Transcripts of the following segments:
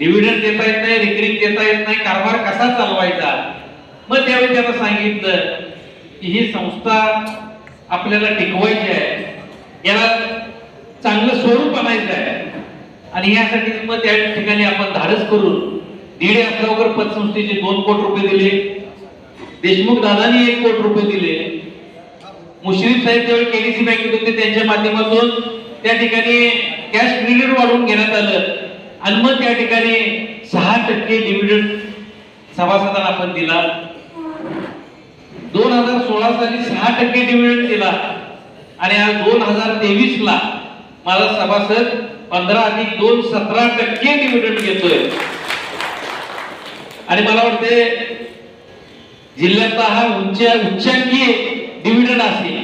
Dividend देता येत नाही रिकरिंग देता येत नाही कारभार कसा चालवायचा? मग त्यावेळी त्याला सांगितलं की ही संस्था आपल्याला टिकवायची आहे. याला चांगलं स्वरूप आणायचं आहे. आणि यासाठी मग त्या ठिकाणी आपण धाडस करून दीड अकरावर पतसंस्थेचे दोन कोटी रुपये दिले. देशमुख दादानी एक कोटी रुपये दिले. मुश्रीफ साहेब ज्यावेळी केडीसी बँकेत होते त्यांच्या माध्यमातून त्या ठिकाणी कॅश क्रेडिट वाढवून घेण्यात आलं. आणि मग त्या ठिकाणी सहा टक्के डिव्हिडंड सभासदांना आपण दिला. दोन हजार सोळा साली सहा टक्के डिव्हिडंड दिला. आणि आज दोन हजार तेवीस ला माझा सभासद पंधरा अधिक दोन सतरा टक्के डिव्हिडंड घेतोय. आणि मला वाटते जिल्ह्यातला हा उच्च उच्चांकी डिव्हिडंड असेल.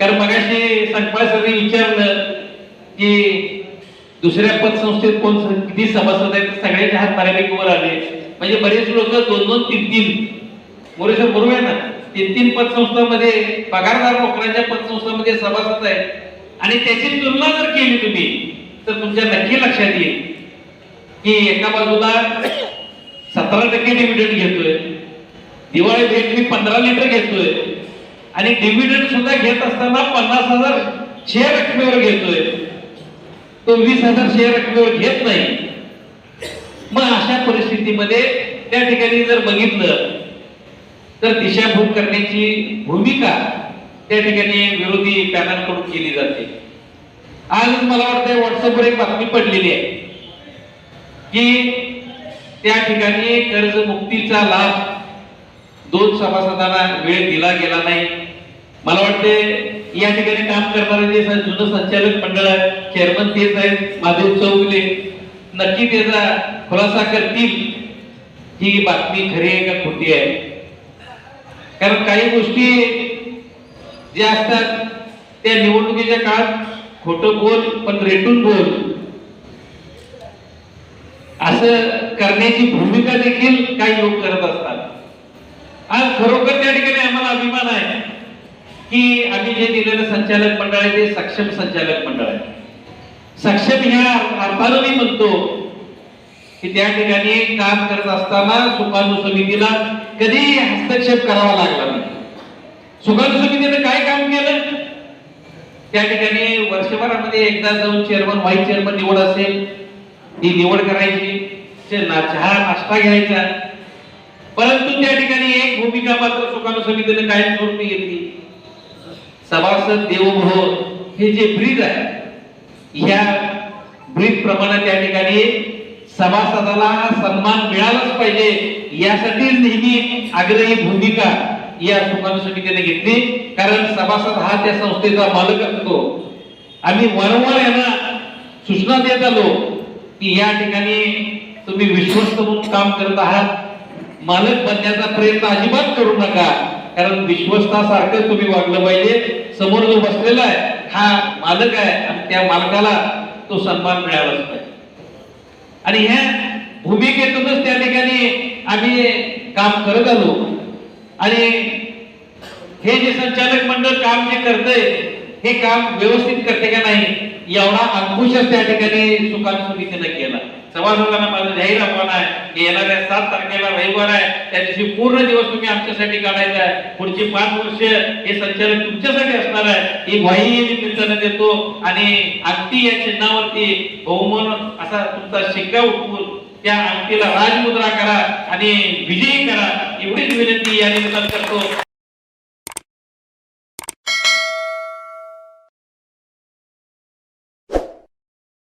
कारण मगाशी संकपाळ सगळी विचारलं की दुसऱ्या पतसंस्थेत कोण किती सभासद आहेत? सगळ्यांचे हात बऱ्यापैकी वर आले म्हणजे बरेच लोक दोन दोन तीन तीन. मोरे सर बरोबर आहे ना. तीन तीन पतसंस्थांमध्ये पगारदार नोकऱ्यांच्या पतसंस्थांमध्ये सभासद आहेत. आणि त्याची तुलना जर केली तुम्ही तर तुमच्या नक्की लक्षात येईल की एका बाजूला सतरा टक्के डिव्हिडंड घेतोय. दिवाळी भेट मी पंधरा लिटर घेतोय. आणि डिव्हिडंड सुद्धा घेत असताना पन्नास हजार शेअर रकमेवर घेतोय. तो वीस हजार शेअर रकमेवर घेत नाही. मग अशा परिस्थितीमध्ये त्या ठिकाणी जर बघितलं तर दिशाभूल करण्याची भूमिका त्या ठिकाणी विरोधी पॅनलकडून केली जाते. आज मला वाटतं व्हॉट्सअपवर एक बातमी पडलेली आहे की त्या ठिकाणी कर्जमुक्तीचा लाभ दोन सभासदांना वेळ दिला गेला नाही. मला वाटते या ठिकाणी काम करणारे जे जुनं संचालक मंडळ आहे चेअरमन तेच आहेत माधव चौगले नक्की त्याचा खुलासा करतील ही बातमी खरी आहे का खोटी आहे? कारण काही गोष्टी ज्या असतात त्या निवडणुकीच्या काळात खोट बोल पण रेटून बोल. असं करण्याची भूमिका देखील काही लोक करत असतात. आज खरोखर त्या ठिकाणी आम्हाला अभिमान आहे. की आम्ही जे दिलेलं संचालक मंडळ आहे ते सक्षम संचालक मंडळ आहे. सक्षम ह्या अर्थानं मी म्हणतो की त्या ठिकाणी काम करत असताना सुकाणू समितीला कधी हस्तक्षेप करावा लागला नाही. सुकाणू समितीने काय काम केलं? त्या ठिकाणी वर्षभरामध्ये एकदा जाऊन चेअरमन व्हाईस चेअरमन निवड असेल. ही निवड करायची. ते ना- चहा नाश्ता घ्यायचा. परंतु त्या ठिकाणी एक भूमिका मात्र सुकाणू समितीने कायम सोडून घेतली. सभासद देवभव हे जे ब्रीद आहे ह्या ब्रीद प्रमाणे त्या ठिकाणी सभासदाला हा सन्मान मिळालाच पाहिजे यासाठी नेहमी आग्रही भूमिका या सुकाणू समितीने घेतली. कारण सभासद हा त्या संस्थेचा मालक असतो. आम्ही वारंवार यांना सूचना देत आलो की या ठिकाणी तुम्ही विश्वस्त म्हणून काम करत आहात. मालक बनण्याचा प्रयत्न अजिबात करू नका. कारण विश्वस्तासारखं तुम्ही वागलं पाहिजे. समोर जो बसलेला आहे हा मालक आहे आणि त्या मालकाला तो सन्मान मिळालाच पाहिजे. आणि ह्या भूमिकेतूनच त्या ठिकाणी आम्ही काम करत आलो. आणि हे जे संचालक मंडळ काम जे करतंय हे काम व्यवस्थित करते का नाही एवढा अंकुशच त्या ठिकाणी सुकान केला. केला लोकांना माझं जाहीर आव्हान आहे की येणाऱ्या सात तारखेला रविवार आहे त्या दिवशी पूर्ण दिवस तुम्ही आमच्यासाठी काढायचा आहे. पुढची पाच वर्ष हे संचालन तुमच्यासाठी असणार आहे. ही ग्वाही मी निमित्तानं देतो आणि अंगठी या चिन्हावरती बहुमन असा तुमचा शिक्का उठवून त्या अंगठीला राजमुद्रा करा आणि विजयी करा. एवढीच विनंती या निमित्तानं करतो.